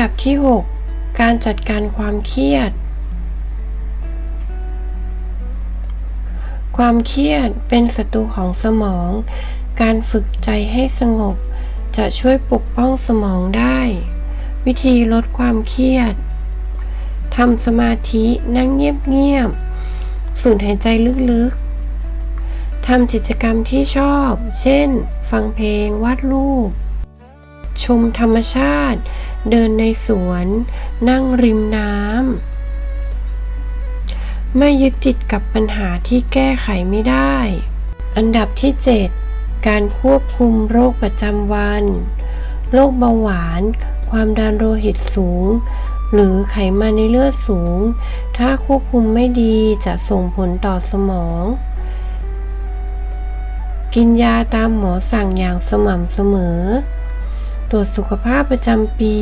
ดับที่ 6 การจัดการความเครียด ความเครียดเป็นศัตรูของสมอง การฝึกใจให้สงบ จะช่วยปกป้องสมองได้ วิธีลดความเครียดทำสมาธินั่งเงียบๆสูดหายใจลึกๆทำกิจกรรมที่ชอบ เช่น ฟังเพลงวาดรูป ชมธรรมชาติ เดินในสวน นั่งริมน้ำ ไม่ยึดติดกับปัญหาที่แก้ไขไม่ได้ อันดับที่ 7 การควบคุมโรคประจำวัน โรคเบาหวาน ความดันโลหิตสูง หรือไขมันในเลือดสูง ถ้าควบคุมไม่ดีจะส่งผลต่อสมองกินยาตามหมอสั่งอย่างสม่ำเสมอ ตรวจสุขภาพประจำปี